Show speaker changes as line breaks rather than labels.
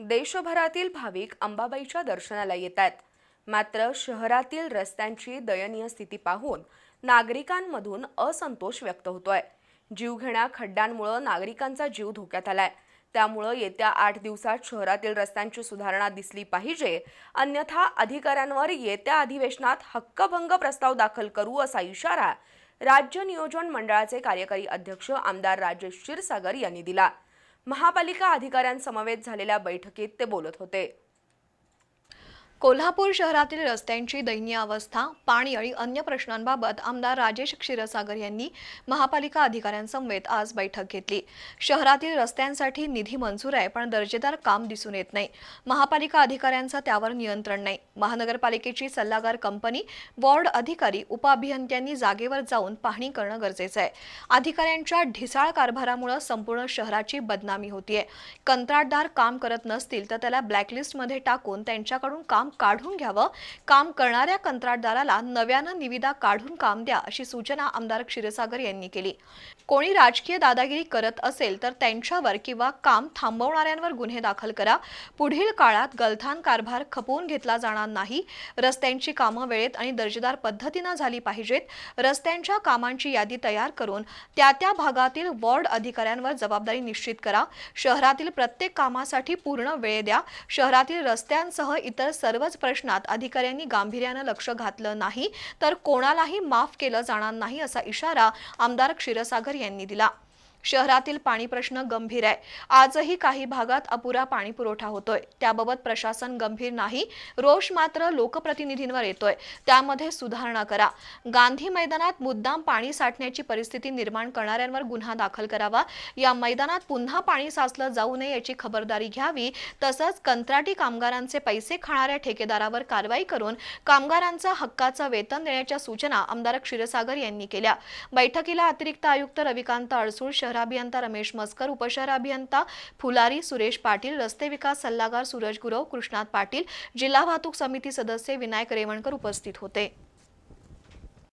देशभरातील भाविक अंबाबाईच्या दर्शनाला येत आहेत मात्र शहरातील रस्त्यांची दयनीय स्थिती पाहून नागरिकांमधून असंतोष व्यक्त होतोय. जीवघेण्या खड्ड्यांमुळे नागरिकांचा जीव धोक्यात आलाय. त्यामुळं येत्या आठ दिवसात शहरातील रस्त्यांची सुधारणा दिसली पाहिजे अन्यथा अधिकाऱ्यांवर येत्या अधिवेशनात हक्कभंग प्रस्ताव दाखल करू असा इशारा राज्य नियोजन मंडळाचे कार्यकारी अध्यक्ष आमदार राजेश क्षीरसागर यांनी दिला. महापालिका अधिकाऱ्यांसमवेत झालेल्या बैठकीत ते बोलत होते.
कोल्हापूर शहरातील रस्त्यांची दयनीय अवस्था पाणी आणि अन्य प्रश्नांबाबत आमदार राजेश क्षीरसागर यांनी महापालिका अधिकाऱ्यांसमवेत आज बैठक घेतली. शहरातील रस्त्यांसाठी निधी मंजूर आहे पण दर्जेदार काम दिसून येत नाही. महापालिका अधिकाऱ्यांचं त्यावर नियंत्रण नाही. महानगरपालिकेची सल्लागार कंपनी वॉर्ड अधिकारी उपअभियंत्यांनी जागेवर जाऊन पाहणी करणं गरजेचं आहे. अधिकाऱ्यांच्या ढिसाळ कारभारामुळे संपूर्ण शहराची बदनामी होतीये. कंत्राटदार काम करत नसतील तर त्याला ब्लॅकलिस्टमध्ये टाकून त्यांच्याकडून काम काढून घ्यावं. काम करणाऱ्या कंत्राटदाराला नव्यानं निविदा काढून काम द्या अशी सूचना आमदार क्षीरसागर यांनी केली. कोणी राजकीय दादागिरी करत असेल तर त्यांच्यावर किंवा काम थांबवणाऱ्यांवर गुन्हे दाखल करा. पुढील काळात गलथान कारभार खपवून घेतला जाणार नाही. रस्त्यांची कामं वेळेत आणि दर्जेदार पद्धतीनं झाली पाहिजेत. रस्त्यांच्या कामांची यादी तयार करून त्या त्या भागातील वॉर्ड अधिकाऱ्यांवर जबाबदारी निश्चित करा. शहरातील प्रत्येक कामासाठी पूर्ण वेळ द्या. शहरातील रस्त्यांसह इतर सर्वच प्रश्नात अधिकाऱ्यांनी गांभीर्यानं लक्ष घातलं नाही तर कोणालाही माफ केलं जाणार नाही असा इशारा आमदार क्षीरसागर यांनी दिला. शहरातील पाणी प्रश्न गंभीर आहे. आजही काही भागात अपुरा पाणी पुरवठा होतोय. त्याबाबत प्रशासन गंभीर नाही. रोष मात्र लोकप्रतिनिधींवर येतोय. त्यामध्ये सुधारणा करा. गांधी मैदानात मुद्दाम पाणी साठण्याची परिस्थिती निर्माण करणाऱ्यांवर गुन्हा दाखल करावा. या मैदानात पुन्हा पाणी साचलं जाऊ नये याची खबरदारी घ्यावी. तसंच कंत्राटी कामगारांचे पैसे खाणाऱ्या ठेकेदारावर कारवाई करून कामगारांचा हक्काचं वेतन देण्याच्या सूचना आमदार क्षीरसागर यांनी केल्या. बैठकीला अतिरिक्त आयुक्त रविकांत अडसूळ शहर शहर अभियंता रमेश मस्कर उपशहर अभियंता फुलारी सुरेश पाटील रस्ते विकास सल्लागार सूरज गुरव कृष्णात पाटील जिल्हा वाहतूक समिती सदस्य विनायक रेवणकर उपस्थित होते.